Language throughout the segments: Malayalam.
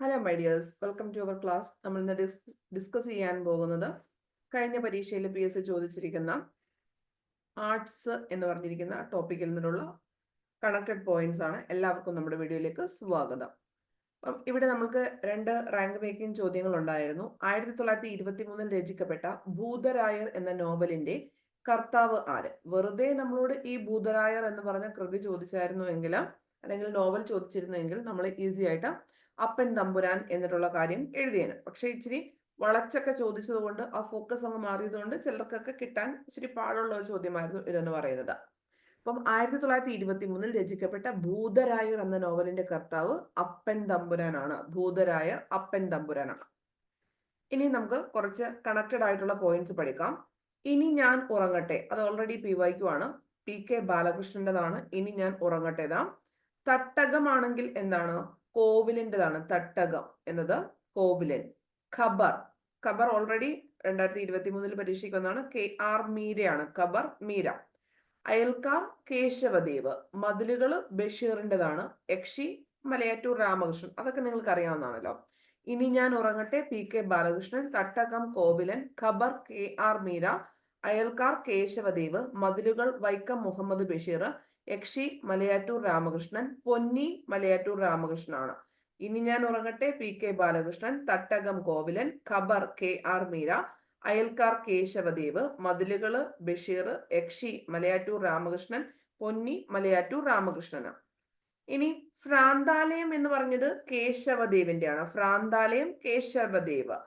Hello my dears welcome to our class നമ്മൾ ഇന്ന് ഡിസ്കസ് ചെയ്യാൻ പോകുന്നത് കഴിഞ്ഞ പരീക്ഷയിൽ പി എസ് ചോദിച്ചിരിക്കുന്ന ആർട്സ് എന്ന് പറഞ്ഞിരിക്കുന്ന ടോപ്പിക്കിൽ നിന്നുള്ള കണക്റ്റഡ് പോയിന്റ്സ് ആണ്. എല്ലാവർക്കും നമ്മുടെ വീഡിയോയിലേക്ക് സ്വാഗതം. അപ്പം ഇവിടെ നമുക്ക് രണ്ട് റാങ്ക് മേക്കിംഗ് ചോദ്യങ്ങൾ ഉണ്ടായിരുന്നു. ആയിരത്തി തൊള്ളായിരത്തി ഇരുപത്തി മൂന്നിൽ രചിക്കപ്പെട്ട ഭൂതരായർ എന്ന നോവലിന്റെ കർത്താവ് ആര്? വെറുതെ നമ്മളോട് ഈ ഭൂതരായർ എന്ന് പറഞ്ഞ കൃതി ചോദിച്ചായിരുന്നു എങ്കിൽ അല്ലെങ്കിൽ നോവൽ ചോദിച്ചിരുന്നെങ്കിൽ നമ്മൾ ഈസി ആയിട്ട് അപ്പൻ തമ്പുരാൻ എന്നിട്ടുള്ള കാര്യം എഴുതിയേനെ. പക്ഷെ ഇച്ചിരി വളച്ചൊക്കെ ചോദിച്ചത് കൊണ്ട് ആ ഫോക്കസ് അങ്ങ് മാറിയതുകൊണ്ട് ചിലർക്കൊക്കെ കിട്ടാൻ ഇച്ചിരി പാടുള്ള ഒരു ചോദ്യമായിരുന്നു ഇതെന്ന് പറയുന്നത്. അപ്പം ആയിരത്തി തൊള്ളായിരത്തി ഇരുപത്തി മൂന്നിൽ രചിക്കപ്പെട്ട ഭൂതരായർ എന്ന നോവലിന്റെ കർത്താവ് അപ്പൻ തമ്പുരാനാണ്. ഭൂതരായർ അപ്പൻ തമ്പുരാനാണ്. ഇനി നമുക്ക് കുറച്ച് കണക്റ്റഡ് ആയിട്ടുള്ള പോയിന്റ്സ് പഠിക്കാം. ഇനി ഞാൻ ഉറങ്ങട്ടെ. അത് ഓൾറെഡി പി വൈക്കു ആണ്. പി കെ ബാലകൃഷ്ണന്റെതാണ്. ഇനി ഞാൻ ഉറങ്ങട്ടെതാ തട്ടകമാണെങ്കിൽ എന്താണ്? കോവിലിന്റെതാണ് തട്ടകം എന്നത് കോവിലൻ ഖബർ. ഖബർ ഓൾറെഡി രണ്ടായിരത്തി ഇരുപത്തി മൂന്നിൽ പരീക്ഷയ്ക്ക് വന്നതാണ്. കെ ആർ മീരയാണ്. ഖബർ മീര. അയൽക്കാർ കേശവദേവ്. മതിലുകൾ ബഷീറിന്റെതാണ്. യക്ഷി മലയാറ്റൂർ രാമകൃഷ്ണൻ. അതൊക്കെ നിങ്ങൾക്ക് അറിയാവുന്നതാണല്ലോ. ഇനി ഞാൻ ഉറങ്ങട്ടെ. P K Balakrishnan Thattakam Kovilan Khabar K R Meera അയൽക്കാർ കേശവദേവ് മതിലുകൾ വൈക്കം മുഹമ്മദ് ബഷീർ യക്ഷി മലയാറ്റൂർ രാമകൃഷ്ണൻ പൊന്നി മലയാറ്റൂർ രാമകൃഷ്ണനാണ്. ഇനി ഞാൻ ഉറങ്ങട്ടെ. P K Balakrishnan Thattakam Kovilan Khabar K R Meera അയൽക്കാർ കേശവദേവ് മതിലുകൾ ബഷീർ യക്ഷി മലയാറ്റൂർ രാമകൃഷ്ണൻ പൊന്നി മലയാറ്റൂർ രാമകൃഷ്ണന് ഇനി ഭ്രാന്താലയം എന്ന് പറഞ്ഞത് കേശവദേവിന്റെയാണ്. ഭ്രാന്താലയം കേശവദേവ്.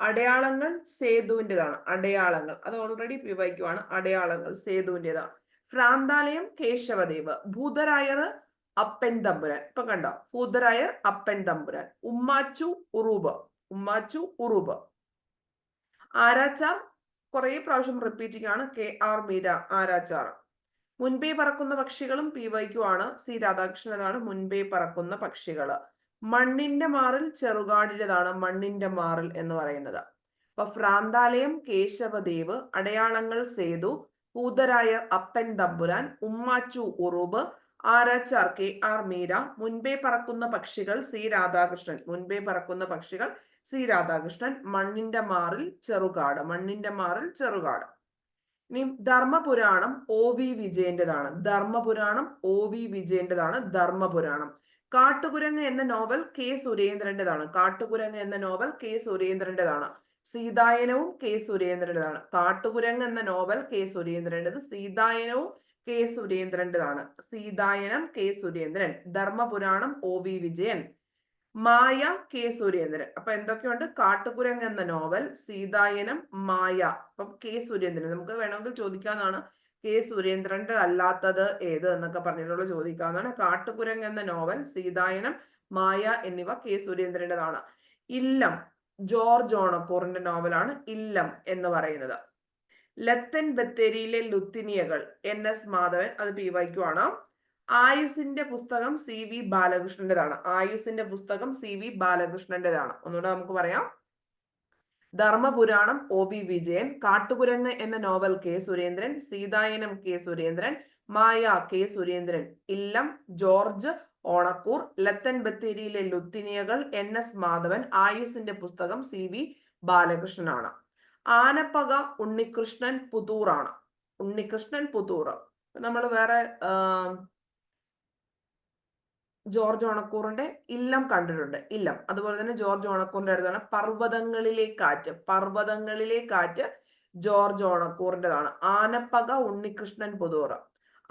അടയാളങ്ങൾ സേതുവിന്റെതാണ് അടയാളങ്ങൾ. അത് ഓൾറെഡി പിവയ്ക്കുവാണ് അടയാളങ്ങൾ സേതുവിന്റെതാണ് ഭ്രാന്താലയം കേശവദേവ് ഭൂതരായർ അപ്പൻ തമ്പുരാൻ. ഇപ്പൊ കണ്ടോ? ഭൂതരായർ അപ്പൻ തമ്പുരാൻ. ഉമ്മാച്ചു ഉറൂബ്. ഉമ്മാച്ചു ഉറൂബ്. ആരാച്ചാർ? കുറെ പ്രാവശ്യം റിപ്പീറ്റിംഗ് ആണ്. K R Meera Aarachar. മുൻപേ പറക്കുന്ന പക്ഷികളും പി വൈക്കു ആണ് സി രാധാകൃഷ്ണനാണ് മുൻപേ പറക്കുന്ന പക്ഷികൾ മണ്ണിന്റെ മാറിൽ ചെറുകാടിന്റെതാണ് മണ്ണിന്റെ മാറിൽ എന്ന് പറയുന്നത്. അപ്പൊ ഭ്രാന്താലയം കേശവദേവ് അടയാളങ്ങൾ സേതു. പൂതരായ അപ്പൻ തമ്പുരാൻ ഉമ്മാച്ചു ഉറുബ് ആരാച്ചാർ കെ ആർ മീര മുൻപേ പറക്കുന്ന പക്ഷികൾ സി രാധാകൃഷ്ണൻ മുൻപേ പറക്കുന്ന പക്ഷികൾ സി രാധാകൃഷ്ണൻ മണ്ണിന്റെ മാറിൽ ചെറുകാട് മണ്ണിന്റെ മാറിൽ ചെറുകാട്. ഇനി ധർമ്മപുരാണം ഒ വി വിജയന്റേതാണ്. ധർമ്മപുരാണം ഒ വി വിജയന്റേതാണ് ധർമ്മപുരാണം. കാട്ടുകുരങ്ങ് എന്ന നോവൽ കെ സുരേന്ദ്രന്റേതാണ്. കാട്ടുകുരങ്ങ് എന്ന നോവൽ കെ സുരേന്ദ്രന്റേതാണ്. സീതായനവും കെ സുരേന്ദ്രന്റെതാണ് കാട്ടുകുരങ്ങ് എന്ന നോവൽ കെ സുരേന്ദ്രന്റെത് സീതായനവും K സുരേന്ദ്രന്റെതാണ് Seethayanam K Surendran. Dharmapuranam O V Vijayan. Maya K Surendran. അപ്പൊ എന്തൊക്കെയുണ്ട്? കാട്ടുകുരങ്ങ് എന്ന നോവൽ സീതായനം മായ. അപ്പം കെ സുരേന്ദ്രൻ. നമുക്ക് വേണമെങ്കിൽ ചോദിക്കാന്നാണ് കെ സുരേന്ദ്രന്റെ അല്ലാത്തത് ഏത് എന്നൊക്കെ പറഞ്ഞിട്ടുള്ള ചോദിക്കാവുന്നതാണ്. കാട്ടുകുരങ്ങ് എന്ന നോവൽ സീതായനം മായ എന്നിവ കെ സുരേന്ദ്രന്റെതാണ് ഇല്ലം. ജോർജ് ഓണക്കൂറിന്റെ നോവലാണ് ഇല്ലം എന്ന് പറയുന്നത്. ലത്തൻ ബത്തേരിയിലെ ലുത്തിനിയകൾ എൻ എസ് മാധവൻ അത് പി വൈക്കു ആണ്. ആയുസിന്റെ പുസ്തകം സി വി ബാലകൃഷ്ണന്റേതാണ്. ആയുസിന്റെ പുസ്തകം സി വി ബാലകൃഷ്ണന്റേതാണ്. ഒന്നുകൂടെ നമുക്ക് പറയാം. ധർമ്മപുരാണം ഒ ബി വിജയൻ കാട്ടുകുരങ്ങ് എന്ന novel K Surendran Seethayanam K Surendran Maya K Surendran Illam George Onakkoor ലത്തൻ ബത്തേരിയിലെ ലുത്തിനിയകൾ എൻ എസ് മാധവൻ ആയുസിന്റെ പുസ്തകം സി വി ബാലകൃഷ്ണനാണ്. ആനപ്പക ഉണ്ണികൃഷ്ണൻ പുതൂറാണ്. ഉണ്ണികൃഷ്ണൻ പുതൂർ നമ്മൾ വേറെ ജോർജ് ഓണക്കൂറിന്റെ ഇല്ലം കണ്ടിട്ടുണ്ട്. ഇല്ലം. അതുപോലെ തന്നെ ജോർജ് ഓണക്കൂറിന്റെ അടുത്താണ് പർവതങ്ങളിലെ കാറ്റ്. പർവതങ്ങളിലെ കാറ്റ് ജോർജ് ഓണക്കൂറിന്റെതാണ് ആനപ്പക ഉണ്ണികൃഷ്ണൻ പുതൂർ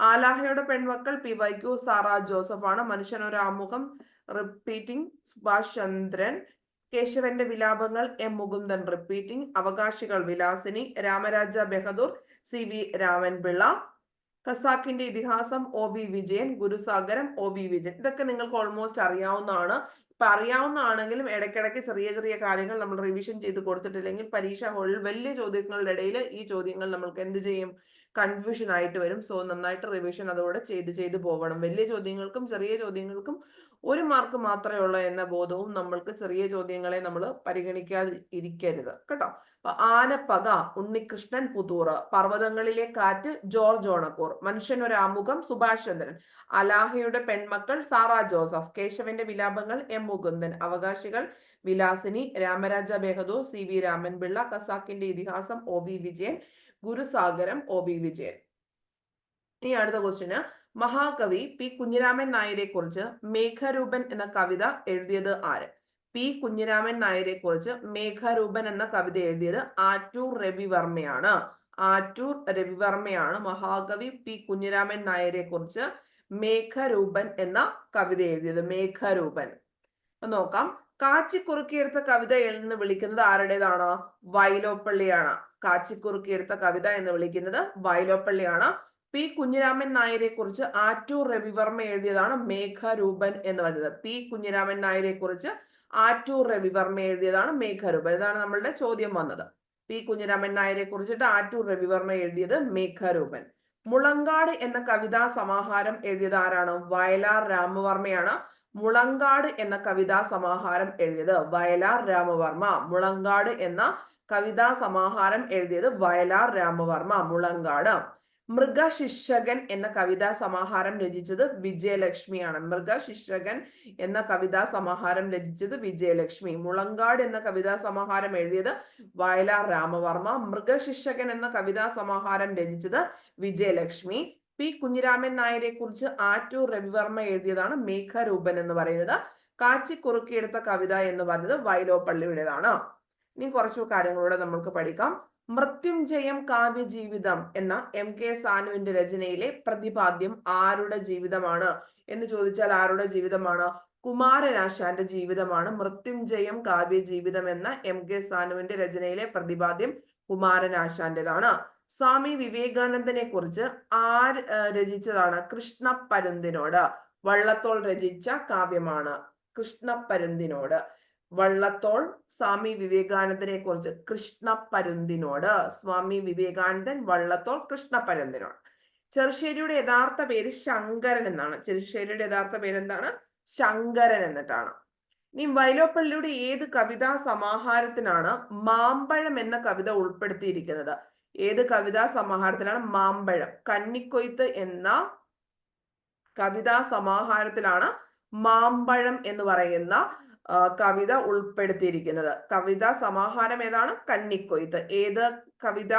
ആലാഹയുടെ പെൺമക്കൾ പി വൈക്യു സാറ ജോസഫ് ആണ് മനുഷ്യനൊരു ആമുഖം. റിപ്പീറ്റിംഗ് സുഭാഷ് ചന്ദ്രൻ കേശവന്റെ വിലാപങ്ങൾ M Mukundan repeating Avakashikal Vilasini. Ramaraja Bahadur. C V Ramanpillai. ഖസാക്കിന്റെ ഇതിഹാസം O V Vijayan. Gurusagaram O V Vijayan. ഇതൊക്കെ നിങ്ങൾക്ക് ഓൾമോസ്റ്റ് അറിയാവുന്നതാണ്. ഇപ്പൊ അറിയാവുന്നതാണെങ്കിലും ഇടയ്ക്കിടയ്ക്ക് ചെറിയ ചെറിയ കാര്യങ്ങൾ നമ്മൾ റിവിഷൻ ചെയ്ത് കൊടുത്തിട്ടില്ലെങ്കിൽ പരീക്ഷ ഹോളിൽ വലിയ ചോദ്യങ്ങളുടെ ഇടയിൽ ഈ ചോദ്യങ്ങൾ നമ്മൾക്ക് എന്ത് ചെയ്യും? കൺഫ്യൂഷൻ ആയിട്ട് വരും. സോ നന്നായിട്ട് റിവിഷൻ അതോടെ ചെയ്ത് ചെയ്ത് പോകണം വലിയ ചോദ്യങ്ങൾക്കും ചെറിയ ചോദ്യങ്ങൾക്കും ഒരു മാർക്ക് മാത്രമേ ഉള്ളൂ എന്ന ബോധവും നമ്മൾക്ക് ചെറിയ ചോദ്യങ്ങളെ നമ്മൾ പരിഗണിക്കാതെ ഇരിക്കരുത് കേട്ടോ? അപ്പൊ ആനപ്പക ഉണ്ണികൃഷ്ണൻ പുതൂർ പർവതങ്ങളിലെ കാറ്റ് ജോർജ് ഓണക്കൂർ മനുഷ്യൻ ഒരു ആമുഖം സുഭാഷ് ചന്ദ്രൻ അലാഹയുടെ പെൺമക്കൾ സാറ ജോസഫ് കേശവന്റെ വിലാപങ്ങൾ M Mukundan Avakashikal Vilasini Ramaraja Bahadur C V Ramanpillai കസാക്കിന്റെ ഇതിഹാസം O V Vijayan Gurusagaram O B Vijayan. ഇനി അടുത്ത ക്വസ്റ്റ്യന് മഹാകവി പി കുഞ്ഞിരാമൻ നായരെ കുറിച്ച് മേഘരൂപൻ എന്ന കവിത എഴുതിയത് ആര്? പി കുഞ്ഞിരാമൻ നായരെ കുറിച്ച് മേഘരൂപൻ എന്ന കവിത എഴുതിയത് ആറ്റൂർ രവിവർമ്മയാണ്. ആറ്റൂർ രവിവർമ്മയാണ് മഹാകവി പി കുഞ്ഞിരാമൻ നായരെ കുറിച്ച് മേഘരൂപൻ എന്ന കവിത എഴുതിയത്. മേഘരൂപൻ. നോക്കാം നോക്കാം. കാച്ചിക്കുറുക്കിയെടുത്ത കവിത എന്ന് വിളിക്കുന്നത് ആരുടേതാണ്? വൈലോപ്പള്ളിയാണ്. കാച്ചിക്കുറുക്കിയെടുത്ത കവിത എന്ന് വിളിക്കുന്നത് വൈലോപ്പള്ളിയാണ് പി കുഞ്ഞിരാമൻ നായരെ കുറിച്ച് ആറ്റൂർ രവിവർമ്മ എഴുതിയതാണ് മേഘരൂപൻ എന്ന് പറയുന്നത്. പി കുഞ്ഞിരാമൻ നായരെ കുറിച്ച് ആറ്റൂർ രവിവർമ്മ എഴുതിയതാണ് മേഘരൂപൻ. ഇതാണ് നമ്മളുടെ ചോദ്യം വന്നത്. പി കുഞ്ഞിരാമൻ നായരെ കുറിച്ചിട്ട് ആറ്റൂർ രവിവർമ്മ എഴുതിയത് മേഘരൂപൻ. മുളങ്കാട് എന്ന കവിതാ സമാഹാരം എഴുതിയത് ആരാണ്? വയലാർ രാമവർമ്മയാണ്. മുളങ്കാട് എന്ന കവിതാ സമാഹാരം എഴുതിയത് വയലാർ രാമവർമ്മ. മുളങ്കാട് എന്ന കവിതാ സമാഹാരം എഴുതിയത് വയലാർ രാമവർമ്മ മുളങ്കാട്. മൃഗശിക്ഷകൻ എന്ന കവിതാ സമാഹാരം രചിച്ചത് വിജയലക്ഷ്മിയാണ്. മൃഗശിക്ഷകൻ എന്ന കവിതാ സമാഹാരം രചിച്ചത് വിജയലക്ഷ്മി. മുളങ്കാട് എന്ന കവിതാ സമാഹാരം എഴുതിയത് വയലാർ രാമവർമ്മ. മൃഗശിക്ഷകൻ എന്ന കവിതാ സമാഹാരം രചിച്ചത് വിജയലക്ഷ്മി. പി. കുഞ്ഞിരാമൻ നായരെ കുറിച്ച് ആറ്റൂർ രവിവർമ്മ എഴുതിയതാണ് മേഘരൂപൻ എന്ന് പറയുന്നത്. കാച്ചിക്കുറുക്കിയെടുത്ത കവിത എന്ന് പറയുന്നത് വൈലോപ്പള്ളിയുടേതാണ്. ഇനി കുറച്ചു കാര്യങ്ങളൂടെ നമ്മൾക്ക് പഠിക്കാം. മൃത്യുഞ്ജയം കാവ്യ ജീവിതം എന്ന എം കെ സാനുവിന്റെ രചനയിലെ പ്രതിപാദ്യം ആരുടെ ജീവിതമാണ്? എന്ന് ചോദിച്ചാൽ ആരുടെ ജീവിതമാണ്? കുമാരനാശാന്റെ ജീവിതമാണ്. മൃത്യുഞ്ജയം കാവ്യ ജീവിതം എന്ന എം കെ സാനുവിന്റെ രചനയിലെ പ്രതിപാദ്യം കുമാരനാശാന്റേതാണ്. സ്വാമി വിവേകാനന്ദനെ കുറിച്ച് ആര് രചിച്ചതാണ് കൃഷ്ണ പരുന്തിനോട് വള്ളത്തോൾ രചിച്ച കാവ്യമാണ് കൃഷ്ണ പരുന്തിനോട് വള്ളത്തോൾ സ്വാമി വിവേകാനന്ദനെ കുറിച്ച് കൃഷ്ണ പരുന്തിനോട് സ്വാമി വിവേകാനന്ദൻ വള്ളത്തോൾ കൃഷ്ണ പരുന്തിനോട് ചെറുശ്ശേരിയുടെ യഥാർത്ഥ പേര് ശങ്കരൻ എന്നാണ്. ചെറുശ്ശേരിയുടെ യഥാർത്ഥ പേര് എന്താണ് ശങ്കരൻ എന്നിട്ടാണ്. ഇനി വൈലോപ്പള്ളിയുടെ ഏത് കവിതാ സമാഹാരത്തിനാണ് മാമ്പഴം എന്ന കവിത ഉൾപ്പെടുത്തിയിരിക്കുന്നത്? ഏത് കവിതാ സമാഹാരത്തിലാണ് മാമ്പഴം? കന്നിക്കൊയ്ത്ത് എന്ന കവിതാ സമാഹാരത്തിലാണ് മാമ്പഴം എന്ന് പറയുന്ന കവിത ഉൾപ്പെടുത്തിയിരിക്കുന്നത്. കവിത സമാഹാരം ഏതാണ്? കന്നിക്കൊയ്ത്ത്. ഏത് കവിത?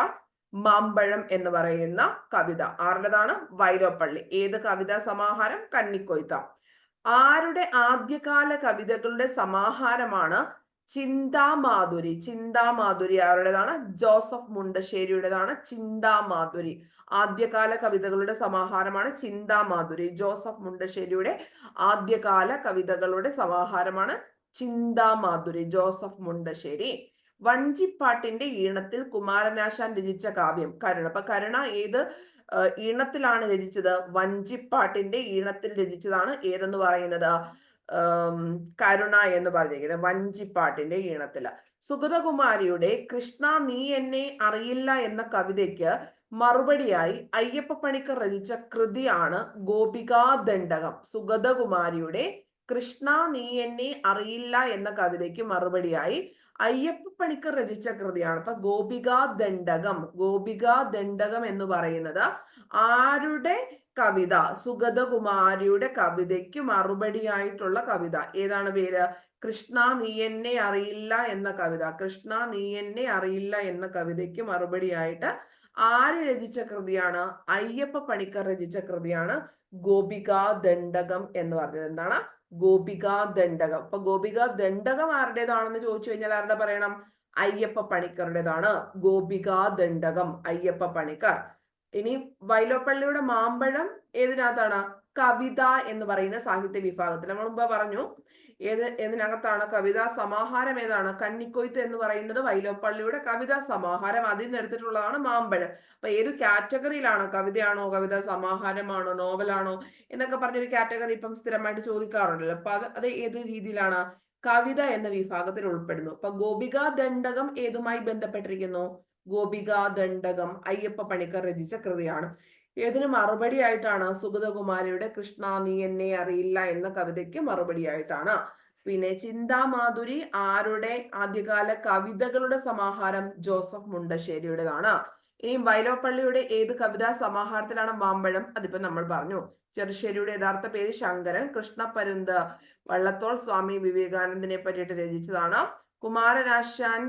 മാമ്പഴം എന്ന് പറയുന്ന കവിത. ആരുടേതാണ്? വൈരോപ്പള്ളി. ഏത് കവിതാ സമാഹാരം? കന്നിക്കൊയ്ത്ത. ആരുടെ ആദ്യകാല കവിതകളുടെ സമാഹാരമാണ് ചിന്താമാധുരി. ചിന്താമാധുരി ആരുടേതാണ്? ജോസഫ് മുണ്ടശ്ശേരിയുടേതാണ് ചിന്താമാധുരി. ആദ്യകാല കവിതകളുടെ സമാഹാരമാണ് ചിന്താമാധുരി. ജോസഫ് മുണ്ടശ്ശേരിയുടെ ആദ്യകാല കവിതകളുടെ സമാഹാരമാണ് ചിന്താമാധുരി ജോസഫ് മുണ്ടശ്ശേരി വഞ്ചിപ്പാട്ടിന്റെ ഈണത്തിൽ കുമാരനാശാൻ രചിച്ച കാവ്യം കരുണ. അപ്പൊ കരുണ ഏത് ഈണത്തിലാണ് രചിച്ചത്? വഞ്ചിപ്പാട്ടിന്റെ ഈണത്തിൽ രചിച്ചതാണ് ഏതെന്ന് പറയുന്നത്? കരുണ എന്ന് പറഞ്ഞിരിക്കുന്നത് വഞ്ചിപ്പാട്ടിന്റെ ഈണത്തിൽ സുഗതകുമാരിയുടെ കൃഷ്ണ നീ എന്നെ അറിയില്ല എന്ന കവിതയ്ക്ക് മറുപടിയായി അയ്യപ്പ പണിക്കർ രചിച്ച കൃതിയാണ് ഗോപികാ ദണ്ഡകം സുഗതകുമാരിയുടെ കൃഷ്ണ നീ എന്നെ അറിയില്ല എന്ന കവിതയ്ക്ക് മറുപടിയായി അയ്യപ്പ പണിക്കർ രചിച്ച കൃതിയാണ്. അപ്പൊ ഗോപികാ ദണ്ഡകം ഗോപികാ ദണ്ഡകം എന്ന് പറയുന്നത് ആരുടെ കവിത? സുഗതകുമാരിയുടെ കവിതയ്ക്ക് മറുപടിയായിട്ടുള്ള കവിത. ഏതാണ് പേര്? കൃഷ്ണ നീ എന്നെ അറിയില്ല എന്ന കവിത. കൃഷ്ണ നീ എന്നെ അറിയില്ല എന്ന കവിതയ്ക്ക് മറുപടിയായിട്ട് ആര് രചിച്ച കൃതിയാണ്? അയ്യപ്പ പണിക്കർ രചിച്ച കൃതിയാണ് ഗോപികാ ദണ്ഡകം എന്ന് പറഞ്ഞത്. എന്താണ്? ഗോപികാ ദണ്ഡകം അപ്പൊ ഗോപിക ദണ്ഡകം ആരുടേതാണെന്ന് ചോദിച്ചു കഴിഞ്ഞാൽ ആരുടെ പറയണം? അയ്യപ്പ പണിക്കറുടേതാണ് ഗോപികാ ദണ്ഡകം അയ്യപ്പ പണിക്കർ. ഇനി വൈലോപ്പള്ളിയുടെ മാമ്പഴം ഏതിനകത്താണ്? കവിത എന്ന് പറയുന്ന സാഹിത്യ വിഭാഗത്തിൽ. നമ്മൾ മുമ്പ് പറഞ്ഞു ഏത് ഏതിനകത്താണ്? കവിതാ സമാഹാരം ഏതാണ്? കന്നിക്കൊയ്ത്ത് എന്ന് പറയുന്നത് വൈലോപ്പള്ളിയുടെ കവിതാ സമാഹാരം. അതിൽ നിന്ന് എടുത്തിട്ടുള്ളതാണ് മാമ്പഴം. അപ്പൊ ഏത് കാറ്റഗറിയിലാണ്? കവിതയാണോ കവിതാ സമാഹാരമാണോ നോവലാണോ എന്നൊക്കെ പറഞ്ഞൊരു കാറ്റഗറി ഇപ്പം സ്ഥിരമായിട്ട് ചോദിക്കാറുണ്ടല്ലോ. അപ്പൊ അത് അത് ഏത് രീതിയിലാണ്? കവിത എന്ന വിഭാഗത്തിൽ ഉൾപ്പെടുന്നു. അപ്പൊ ഗോപിക ദണ്ഡകം ഏതുമായി ബന്ധപ്പെട്ടിരിക്കുന്നു? ഗോപിക ദണ്ഡകം അയ്യപ്പ പണിക്കർ രചിച്ച കൃതിയാണ്. ഏതിന് മറുപടി ആയിട്ടാണ് സുഗതകുമാരിയുടെ കൃഷ്ണ നീ എന്നെ അറിയില്ല എന്ന കവിതയ്ക്ക് മറുപടി ആയിട്ടാണ് പിന്നെ ചിന്താമാധുരി ആരുടെ ആദ്യകാല കവിതകളുടെ സമാഹാരം ജോസഫ് മുണ്ടശ്ശേരിയുടേതാണ്. ഇനി വൈലോപ്പള്ളിയുടെ ഏത് കവിതാ സമാഹാരത്തിലാണ് മാമ്പഴം? അതിപ്പോ നമ്മൾ പറഞ്ഞു. ചെറുശ്ശേരിയുടെ യഥാർത്ഥ പേര് ശങ്കരൻ കൃഷ്ണപരുന്ത് വള്ളത്തോൾ സ്വാമി വിവേകാനന്ദനെ പറ്റിയിട്ട് രചിച്ചതാണ്. കുമാരനാശാൻ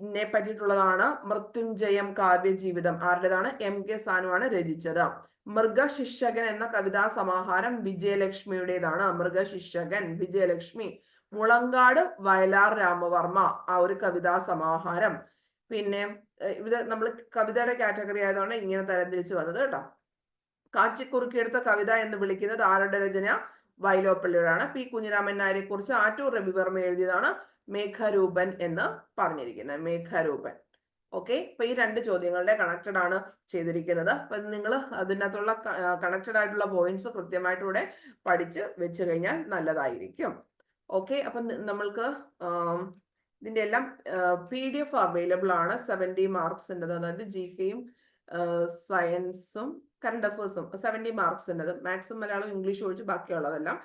നെ പറ്റിയിട്ടുള്ളതാണ്. മൃത്യുഞ്ജയം കാവ്യജീവിതം. ആരുടേതാണ്? എം കെ സാനുവാണ് രചിച്ചത്. മൃഗശിക്ഷകൻ എന്ന കവിതാ സമാഹാരം വിജയലക്ഷ്മിയുടേതാണ്. മൃഗശിക്ഷകൻ വിജയലക്ഷ്മി. മുളങ്കാട് വയലാർ രാമവർമ്മ. ആ ഒരു കവിതാ സമാഹാരം. പിന്നെ ഇത് നമ്മൾ കവിതയുടെ കാറ്റഗറി ആയതുകൊണ്ട് ഇങ്ങനെ തരംതിരിച്ചു വന്നത് കേട്ടോ. കാച്ചിക്കുറുക്കിയെടുത്ത കവിത എന്ന് വിളിക്കുന്നത് ആരുടെ രചന? വൈലോപ്പള്ളിയുടെയാണ്. പി കുഞ്ഞിരാമൻ നായരെ കുറിച്ച് ആറ്റൂർ രവിവർമ്മ എഴുതിയതാണ്. മേഘരൂപൻ എന്ന് പറഞ്ഞിരിക്കുന്നത്. മേഘരൂപൻ. ഓക്കെ അപ്പൊ ഈ രണ്ട് ചോദ്യങ്ങളുടെ കണക്റ്റഡ് ആണ് ചെയ്തിരിക്കുന്നത്. അപ്പൊ നിങ്ങൾ അതിനകത്തുള്ള കണക്റ്റഡ് ആയിട്ടുള്ള പോയിന്റ്സ് കൃത്യമായിട്ട് പഠിച്ച് വെച്ച് കഴിഞ്ഞാൽ നല്ലതായിരിക്കും. ഓക്കെ അപ്പൊ നമ്മൾക്ക് ഇതിന്റെ എല്ലാം പി ഡി എഫ് അവൈലബിൾ ആണ് സെവന്റി മാർക്സിന്റെ അതായത് ജി കെയും സയൻസും കറണ്ട് അഫേഴ്സും സെവന്റി മാർക്സിന്റെത് മാത്സും മലയാളം ഇംഗ്ലീഷ് ഒഴിച്ച് ബാക്കിയുള്ളതെല്ലാം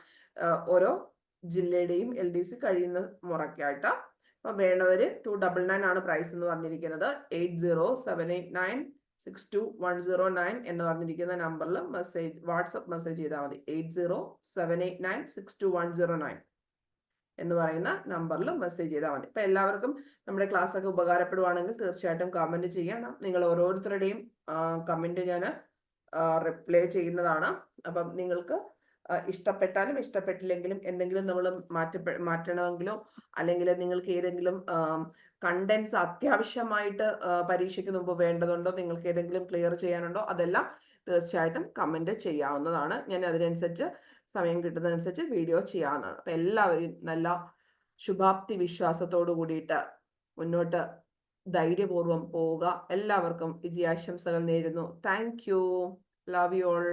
ഓരോ ജില്ലയുടെയും എൽ ഡി സി കഴിയുന്ന മുറയ്ക്കായിട്ട്. അപ്പൊ വേണ്ടവർ ടു ഡബിൾ നയൻ ആണ് പ്രൈസ് എന്ന് പറഞ്ഞിരിക്കുന്നത്. Eight zero seven eight nine six two one zero nine എന്ന് പറഞ്ഞിരിക്കുന്ന നമ്പറിൽ മെസ്സേജ് വാട്സപ്പ് മെസ്സേജ് ചെയ്താൽ മതി. Eight zero seven eight nine six two one zero nine എന്ന് പറയുന്ന നമ്പറിൽ മെസ്സേജ് ചെയ്താൽ മതി. ഇപ്പം എല്ലാവർക്കും നമ്മുടെ ക്ലാസ് ഒക്കെ ഉപകാരപ്പെടുവാണെങ്കിൽ തീർച്ചയായിട്ടും കമന്റ് ചെയ്യണം നിങ്ങൾ ഓരോരുത്തരുടെയും കമന്റ് ഞാൻ റിപ്ലൈ ചെയ്യുന്നതാണ്. അപ്പം നിങ്ങൾക്ക് ഇഷ്ടപ്പെട്ടാലും ഇഷ്ടപ്പെട്ടില്ലെങ്കിലും എന്തെങ്കിലും നമ്മൾ മാറ്റപ്പെ മാറ്റണമെങ്കിലോ അല്ലെങ്കിൽ നിങ്ങൾക്ക് ഏതെങ്കിലും കണ്ടൻസ് അത്യാവശ്യമായിട്ട് പരീക്ഷയ്ക്ക് മുമ്പ് വേണ്ടതുണ്ടോ നിങ്ങൾക്ക് ഏതെങ്കിലും ക്ലിയർ ചെയ്യാനുണ്ടോ അതെല്ലാം തീർച്ചയായിട്ടും കമന്റ് ചെയ്യാവുന്നതാണ്. ഞാൻ അതിനനുസരിച്ച് സമയം കിട്ടുന്നതനുസരിച്ച് വീഡിയോ ചെയ്യാവുന്നതാണ്. അപ്പം എല്ലാവരും നല്ല ശുഭാപ്തി വിശ്വാസത്തോടു കൂടിയിട്ട് മുന്നോട്ട് ധൈര്യപൂർവം പോവുക. എല്ലാവർക്കും വിജയാശംസകൾ നേരുന്നു. Thank you love you all